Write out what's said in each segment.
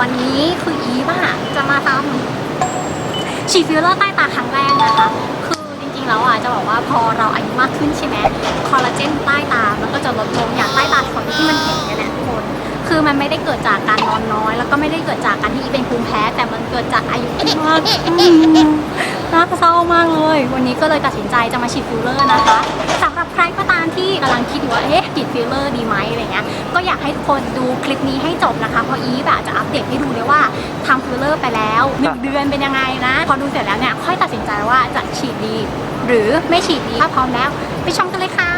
วันนี้คืออีฟอะจะมาทำฉีดฟิลเลอร์ใต้ตาครั้งแรกนะคะ คือจริงๆแล้วอะจะบอกว่าพอเราอายุมากขึ้นใช่ไหมคอลลาเจนใต้ตา มันก็จะลดลงอย่างใต้ตาคนที่มันเห็นกันเนี่ยทุกคนคือมันไม่ได้เกิดจากการนอนน้อย แล้วก็ไม่ได้เกิดจากการที่อีเป็นภูมิแพ้ แต่มันเกิดจากอายุมาก น่าเศร้ามากเลย วันนี้ก็เลยตัดสินใจจะมาฉีดฟิลเลอร์นะคะสำหรับใครก็ตามที่กำลังคิดอยู่ว่าเอ๊ะฉีดฟิลเลอร์ดีไหมอะไรเงี้ยก็อยากให้ทุกคนดูคลิปนี้ให้จบนะคะเพราะอีฟอะจะอัปเดตให้ดูเลยว่าทำฟิลเลอร์ไปแล้วหนึ่งเดือนเป็นยังไงนะ พอดูเสร็จแล้วเนี่ยค่อยตัดสินใจว่าจะฉีดดี หรือไม่ฉีดดีถ้าพร้อมแล้ว ไปชมกันเลยค่ะ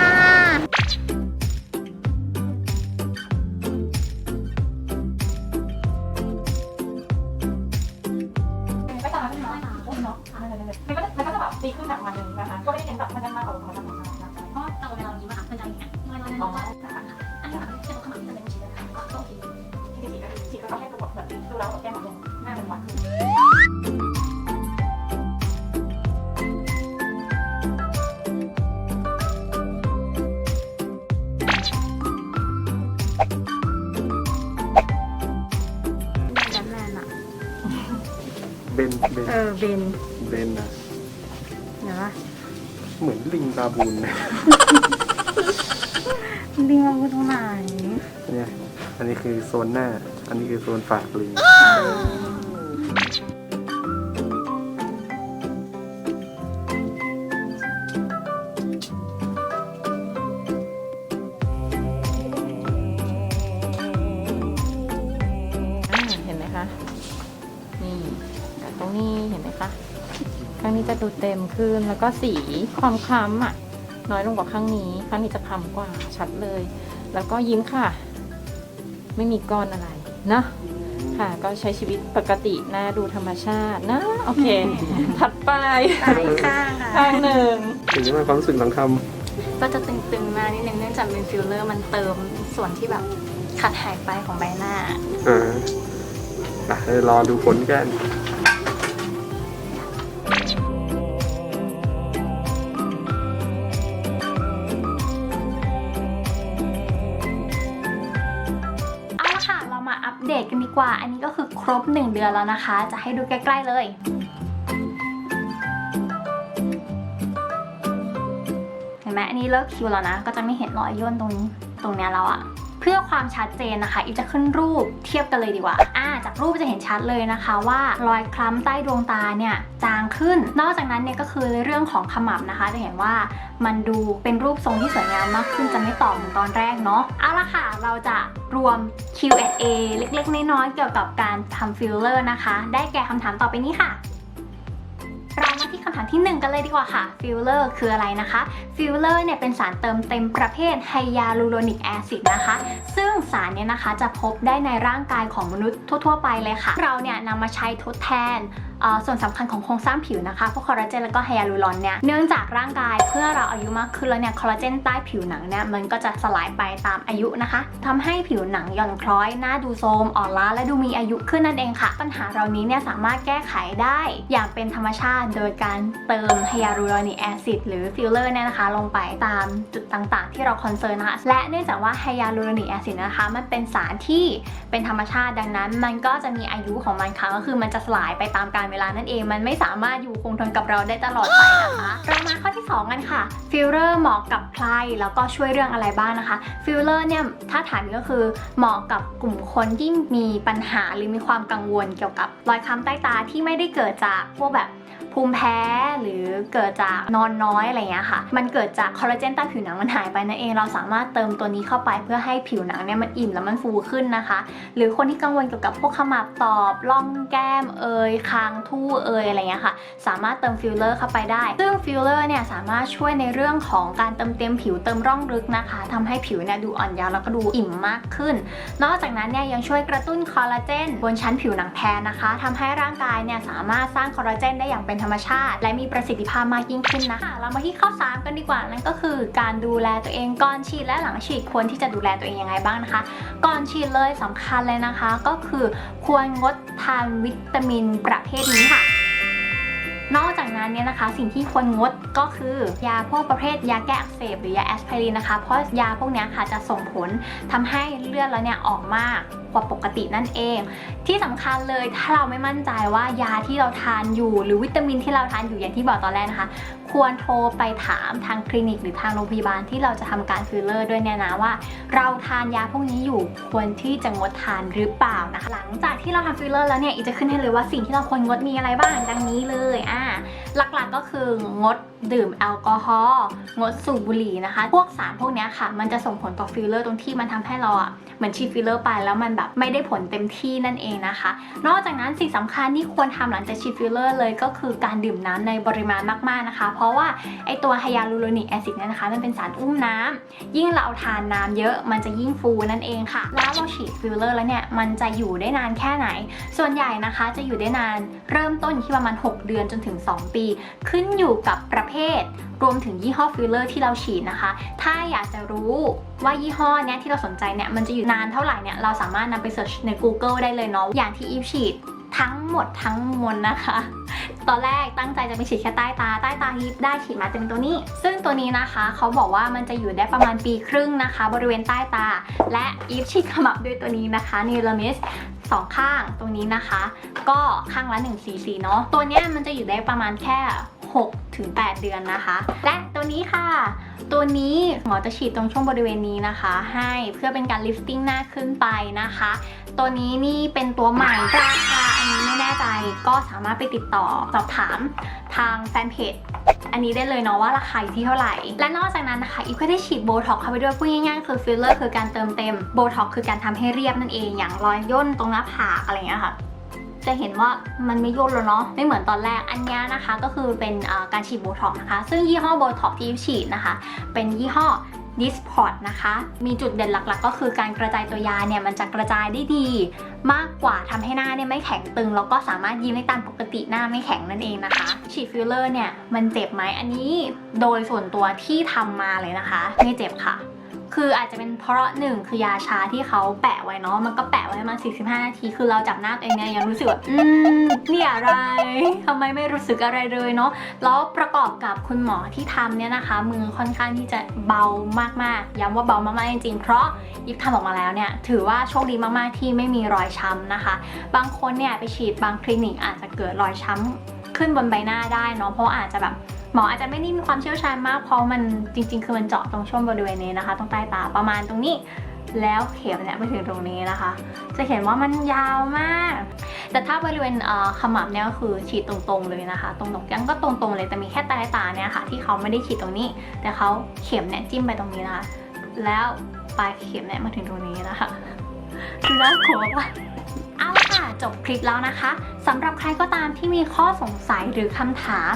เบน เบน เออเบนเบนนะเดี๋ยวว่าเหมือนลิงบาบูนนะลิงมาพูดตรงไหนเนี่ยอันนี้คือโซนหน้า อันนี้คือโซนฝากลิงอ่าเห็นไหมคะ นี่แต่ตรงนี้เห็นไหมคะข้างนี้จะดูเต็มขึ้นแล้วก็สีความคล้ำอะ น้อยลงกว่าข้างนี้ข้างนี้จะคล้ำกว่าชัดเลย แล้วก็ยิ้มค่ะ ไม่มีก้อนอะไรนะค่ะ ก็ใช้ชีวิตปกตินะดูธรรมชาตินะ โอเค ถัดไปตายข้างค่ะข้างหนึ่งถึงจะมาความรู้สึกหลังทก็จะตึงๆมานิดนึงเนื่องจากเป็นฟิลเลอร์มันเติมส่วนที่แบบขาดหายไปของใบหน้าำอ่าอะเดี๋ยวรอดูผลกัน กว่า อันนี้ก็คือครบ 1 เดือนแล้วนะคะ จะให้ดูใกล้ๆเลย เห็นไหมอันนี้เลิกคิวแล้วนะ ก็จะไม่เห็นรอยย่นตรงตรงเนี้ยแล้วอะ พื่อความชัดเจนนะคะอีฟจะขึ้นรูปเทียบกันเลยดีกว่าอ่า จากรูปจะเห็นชัดเลยนะคะว่ารอยคล้ำใต้ดวงตาเนี่ยจางขึ้น นอกจากนั้นเนี่ยก็คือเรื่องของขมับนะคะ จะเห็นว่ามันดูเป็นรูปทรงที่สวยงามมากขึ้นจะไม่ต่อเหมือนตอนแรกเนาะเอาละค่ะเราจะรวม Q&A เล็กๆ น้อยๆเกี่ยวกับการทำฟิลเลอร์นะคะ ได้แก่คำถามต่อไปนี้ค่ะ ถามที่ 1 กันเลยดีกว่าค่ะฟิลเลอร์คืออะไรนะคะฟิลเลอร์เนี่ยเป็นสารเติมเต็มประเภทไฮยาลูโรนิกแอซิดนะคะ ซึ่งสารเนี่ยนะคะจะพบได้ในร่างกายของมนุษย์ทั่ว ๆ ไปเลยค่ะ เราเนี่ยนำมาใช้ทดแทนส่วนสำคัญของโครงสร้างผิวนะคะ พวกคอลลาเจนแล้วก็ไฮยาลูรอนเนี่ย เนื่องจากร่างกายเพื่อเราอายุมากขึ้นแล้วเนี่ย คอลลาเจนใต้ผิวหนังเนี่ย มันก็จะสลายไปตามอายุนะคะทำให้ผิวหนังหย่อนคล้อย หน้าดูโทรมอ่อนล้าและดูมีอายุขึ้นนั่นเองค่ะ ปัญหาเหล่านี้เนี่ยสามารถแก้ไขได้อย่างเป็นธรรมชาติ โดยการเติมไฮยาลูรอนิกแอซิดหรือฟิลเลอร์เนี่ยนะคะ ลงไปตามจุดต่างๆ ที่เราคอนเซิร์นนะคะ และเนื่องจากว่าไฮยาลูรอนิกแอซิดนะคะ มันเป็นสารที่เป็นธรรมชาติดังนั้น มันก็จะมีอายุของมันค่ะ ก็คือมันจะสลายไปตามกาลเวลานั่นเอง มันไม่สามารถอยู่คงทนกับเราได้ตลอดไปนะคะเรามาข้อที่ 2 กันค่ะฟิลเลอร์เหมาะกับใครแล้วก็ช่วยเรื่องอะไรบ้างนะคะฟิลเลอร์เนี่ยถ้าถามก็คือเหมาะกับกลุ่มคนที่มีปัญหาหรือมีความกังวลเกี่ยวกับรอยคล้ำใต้ตาที่ไม่ได้เกิดจากพวกแบบ ภูมิแพ้หรือเกิดจากนอนน้อยอะไรอย่างเงี้ยค่ะ มันเกิดจากคอลลาเจนใต้ผิวหนังมันหายไปนั่นเองเราสามารถเติมตัวนี้เข้าไปเพื่อให้ผิวหนังเนี่ยมันอิ่มแล้วมันฟูขึ้นนะคะ หรือคนที่กังวลเกี่ยวกับพวกขมับตอบร่องแก้มเอยคางทู่เอยอะไรเงี้ยค่ะ สามารถเติมฟิลเลอร์เข้าไปได้ ซึ่งฟิลเลอร์เนี่ยสามารถช่วยในเรื่องของการเติมเต็มผิวเติมร่องลึกนะคะทำให้ผิวเนี่ยดูอ่อนเยาว์แล้วก็ดูอิ่มมากขึ้น นอกจากนั้นเนี่ยยังช่วยกระตุ้นคอลลาเจนบนชั้นผิวหนังแทนนะคะทำให้ร่างกายเนี่ยสามารถสร้างคอลลาเจนได้อย่างเป็นธรรมชาติ และมีประสิทธิภาพมากยิ่งขึ้นนะคะเรามาที่ข้อ3กันดีกว่านั่นก็คือ การดูแลตัวเองก่อนฉีดและหลังฉีดควรที่จะดูแลตัวเองยังไงบ้างนะคะ ก่อนฉีดเลยสำคัญเลยนะคะ ก็คือควรงดทานวิตามินประเภทนี้ค่ะนอกจากนั้นเนี่ยนะคะสิ่งที่ควรงดก็คือยาพวกประเภทยาแก้อักเสบหรือยาแอสไพรินนะคะ เพราะยาพวกนี้ค่ะจะส่งผลทำให้เลือดแล้วเนี่ยออกมากกว่าปกตินั่นเอง ที่สำคัญเลยถ้าเราไม่มั่นใจว่ายาที่เราทานอยู่ หรือวิตามินที่เราทานอยู่อย่างที่บอกตอนแรกนะคะ ควรโทรไปถามทางคลินิกหรือทางโรงพยาบาลที่เราจะทำการฟิลเลอร์ด้วยเนี่ยนะว่า เราทานยาพวกนี้อยู่ควรที่จะงดทานหรือเปล่านะคะหลังจากที่เราทำฟิลเลอร์แล้วเนี่ยอีกจะขึ้นให้เลยว่าสิ่งที่เราควรงดมีอะไรบ้างดังนี้เลยอ่าหลักๆก็คืองดดื่มแอลกอฮอล์งดสูบบุหรี่นะคะ พวกสารพวกนี้ค่ะ มันจะส่งผลต่อฟิลเลอร์ตรงที่มันทำให้เราอะเหมือนฉีดฟิลเลอร์ไปแล้วมันแบบไม่ได้ผลเต็มที่นั่นเองนะคะ นอกจากนั้นสิ่งสำคัญที่ควรทำหลังจากฉีดฟิลเลอร์เลยก็คือการดื่มน้ำในปริมาณมากๆนะคะ เพราะว่าไอตัวไฮยาลูโรนิกแอซิดเนี่ยนะคะ มันเป็นสารอุ้มน้ำยิ่งเราทานน้ำเยอะมันจะยิ่งฟูนั่นเองค่ะ แล้วเราฉีดฟิลเลอร์แล้วเนี่ยมันจะอยู่ได้นานแค่ไหน ส่วนใหญ่นะคะจะอยู่ได้นานเริ่มต้นที่ประมาณ 6 เดือนจนถึง 2 ปี ขึ้นอยู่กับประเภทรวมถึงยี่ห้อฟิลเลอร์ที่เราฉีดนะคะ ถ้าอยากจะรู้ว่ายี่ห้อเนี้ยที่เราสนใจเนี่ยมันจะอยู่นานเท่าไหร่เนี่ยเราสามารถนำไปเสิร์ชใน Google ได้เลยเนาะอย่างที่อีฟฉีดทั้งหมดทั้งมวลนะคะ ตอนแรกตั้งใจจะไปฉีดแค่ใต้ตา ใต้ตาฮิปได้ฉีดมาจะเป็นตัวนี้ ซึ่งตัวนี้นะคะเขาบอกว่ามันจะอยู่ได้ประมาณปีครึ่งนะคะ บริเวณใต้ตา และอีฟฉีดขมับด้วยตัวนี้นะคะนิลมิสสองข้างตรงนี้นะคะ ก็ข้างละ1 cc เนาะตัวนี้มันจะอยู่ได้ประมาณแค่ 6ถึง8เดือนนะคะ และตัวนี้ค่ะ ตัวนี้หมอจะฉีดตรงช่วงบริเวณนี้นะคะ ให้เพื่อเป็นการลิฟติ้งหน้าขึ้นไปนะคะ ตัวนี้นี่เป็นตัวใหม่ราคาอันนี้ไม่แน่ใจก็สามารถไปติดต่อสอบถามทางแฟนเพจอันนี้ได้เลยเนาะว่าราคาอยู่ที่เท่าไหร่ และนอกจากนั้นนะคะอีกก็ได้ฉีดโบท็อกเข้าไปด้วยพูดง่ายๆคือฟิลเลอร์คือการเติมเต็มโบท็อกคือการทำให้เรียบนั่นเองอย่างรอยย่นตรงหน้าผากอะไรเงี้ยค่ะ จะเห็นว่ามันไม่ย่นแล้วเนาะไม่เหมือนตอนแรกอันนี้นะคะ ก็คือเป็นการฉีดโบท็อกนะคะ ซึ่งยี่ห้อโบท็อกที่ฉีดนะคะ เป็นยี่ห้อดิสพอร์ตนะคะ มีจุดเด่นหลักๆ ก็คือการกระจายตัวยาเนี่ย มันจะกระจายได้ดี มากกว่าทำให้หน้าเนี่ยไม่แข็งตึง แล้วก็สามารถยิ้มได้ตามปกติหน้าไม่แข็งนั่นเองนะคะ ฉีดฟิลเลอร์เนี่ย มันเจ็บไหมอันนี้ โดยส่วนตัวที่ทำมาเลยนะคะ ไม่เจ็บค่ะ คืออาจจะเป็นเพราะหนึ่งคือยาชาที่เขาแปะไว้เนาะมันก็แปะไว้ประมาณ45 นาที คือเราจับหน้าตัวเองเนี่ยยังรู้สึกแบบอืมนี่อะไรทำไมไม่รู้สึกอะไรเลยเนาะแล้วประกอบกับคุณหมอที่ทำเนี่ยนะคะ มือค่อนข้างที่จะเบามากๆย้ำว่าเบามากๆจริงๆเพราะยิบทำออกมาแล้วเนี่ยถือว่าโชคดีมากๆที่ไม่มีรอยช้ำนะคะ บางคนเนี่ยไปฉีดบางคลินิกอาจจะเกิดรอยช้ำขึ้นบนใบหน้าได้เนาะเพราะอาจจะแบบ หมออาจจะไม่ได้มีความเชี่ยวชาญมากเพราะมันจริง ๆ คือมันเจาะตรงช่วงบริเวณนี้นะคะ ตรงใต้ตาประมาณตรงนี้ แล้วเข็มเนี่ยไปถึงตรงนี้นะคะ จะเห็นว่ามันยาวมาก แต่ถ้าบริเวณขมับเนี่ยก็คือฉีดตรงๆเลยนะคะ ตรงๆยังก็ตรงๆเลยแต่มีแค่ใต้ตาเนี่ยค่ะ ที่เขาไม่ได้ฉีดตรงนี้ แต่เขาเข็มเนี่ยจิ้มไปตรงนี้นะคะ แล้วปลายเข็มเนี่ยมาถึงตรงนี้นะคะคือน่ากลัวปะเอาละค่ะจบคลิปแล้วนะคะสำหรับใครก็ตามที่มีข้อสงสัยหรือคำถาม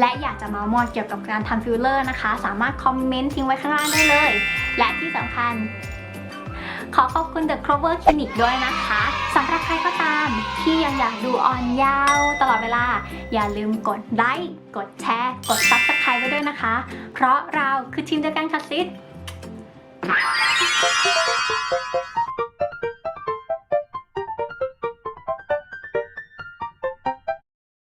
และอยากจะมามอยเกี่ยวกับการทำฟิลเลอร์นะคะ สามารถคอมเมนต์ทิ้งไว้ข้างล่างได้เลย และที่สำคัญ ขอขอบคุณ The Clover Clinic ด้วยนะคะสำหรับใครก็ตามที่ยังอยากดูออนยาวตลอดเวลา อย่าลืมกดไลค์กดแชร์ กด Subscribe ไว้ด้วยนะคะ เพราะเราคือทีมเดียวกันค่ะซิส